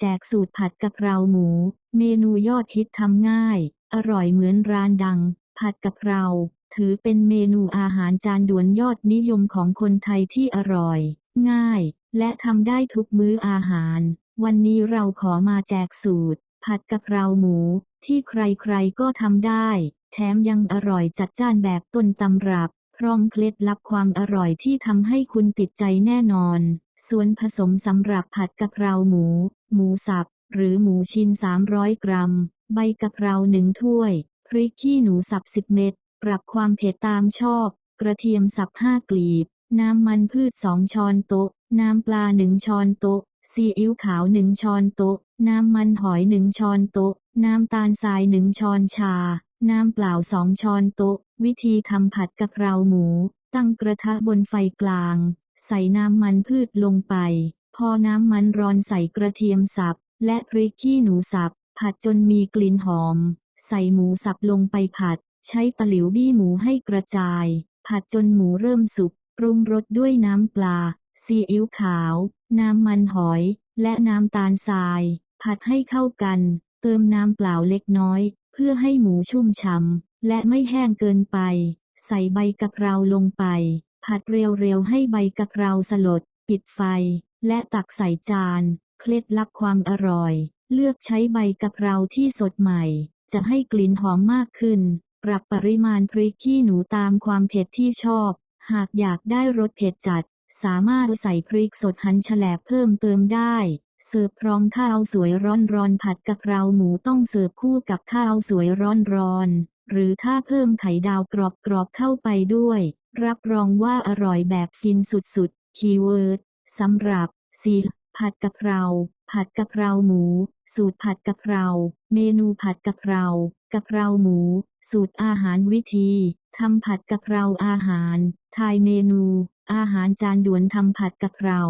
แจกสูตรผัดกะเพราหมู เมนูยอดฮิตทำง่าย อร่อยเหมือนร้านดัง ผัดกะเพรา ถือเป็นเมนูอาหารจานด่วนยอดนิยมของคนไทยที่อร่อย ง่าย และทำได้ทุกมื้ออาหาร วันนี้เราขอมาแจกสูตร ผัดกะเพราหมู ที่ใครๆก็ทำได้ แถมยังอร่อยจัดจ้านแบบต้นตำรับ พร้อมเคล็ดลับความอร่อยที่ทำให้คุณติดใจแน่นอน ส่วนผสมสำหรับผัดกะเพราหมู หมูสับ หรือหมูชิ้น 300 กรัม ใบกะเพราหนึ่งถ้วย พริกขี้หนูสับ 10 เม็ด ปรับความเผ็ดตามชอบ กระเทียมสับ 5 กลีบ น้ำมันพืช 2 ช้อนโต๊ะ น้ำปลา 1 ช้อนโต๊ะ ซีอิ๊วขาว 1 ช้อนโต๊ะ น้ำมันหอย 1 ช้อนโต๊ะ น้ำตาลทราย 1 ช้อนชา น้ำเปล่า 2 ช้อนโต๊ะ วิธีทำผัดกะเพราหมู ตั้งกระทะบนไฟกลาง ใส่น้ำมันพืชลงไป พอน้ำมันร้อนใส่กระเทียมสับ และพริกขี้หนูสับ ผัดจนมีกลิ่นหอม ใส่หมูสับลงไปผัด ใช้ตะหลิวบี้หมูให้กระจาย ผัดจนหมูเริ่มสุกปรุงรสด้วยน้ำปลา ซีอิ๊วขาว น้ำมันหอย และน้ำตาลทราย ผัดให้เข้ากัน เติมน้ำเปล่าเล็กน้อย เพื่อให้หมูชุ่มฉ่ำและไม่แห้งเกินไป ใส่ใบกะเพราลงไป ผัดเร็วๆให้ใบกะเพราสลด ปิดไฟ และตักใส่จาน เคล็ดลับความอร่อย เลือกใช้ใบกะเพราที่สดใหม่ จะให้กลิ่นหอมมากขึ้น ปรับปริมาณพริกขี้หนูตามความเผ็ดที่ชอบ หากอยากได้รสเผ็ดจัด สามารถใส่พริกสดหั่นแฉลบเพิ่มเติมได้เสิร์ฟพร้อมข้าวสวยร้อนๆผัดกะเพราหมูต้องเสิร์ฟคู่กับข้าวสวยร้อนๆหรือถ้าเพิ่มไข่ดาวกรอบๆเข้าไปด้วย รับรองว่าอร่อยแบบฟินสุดๆ คีย์เวิร์ดสำหรับสีผัดกะเพรา ผัดกะเพราหมู สูตรผัดกะเพรา เมนูผัดกะเพรากะเพราหมู สูตรอาหารวิธีทำผัดกะเพราอาหาร ทายเมนู อาหารจานด่วนทำผัดกะเพรา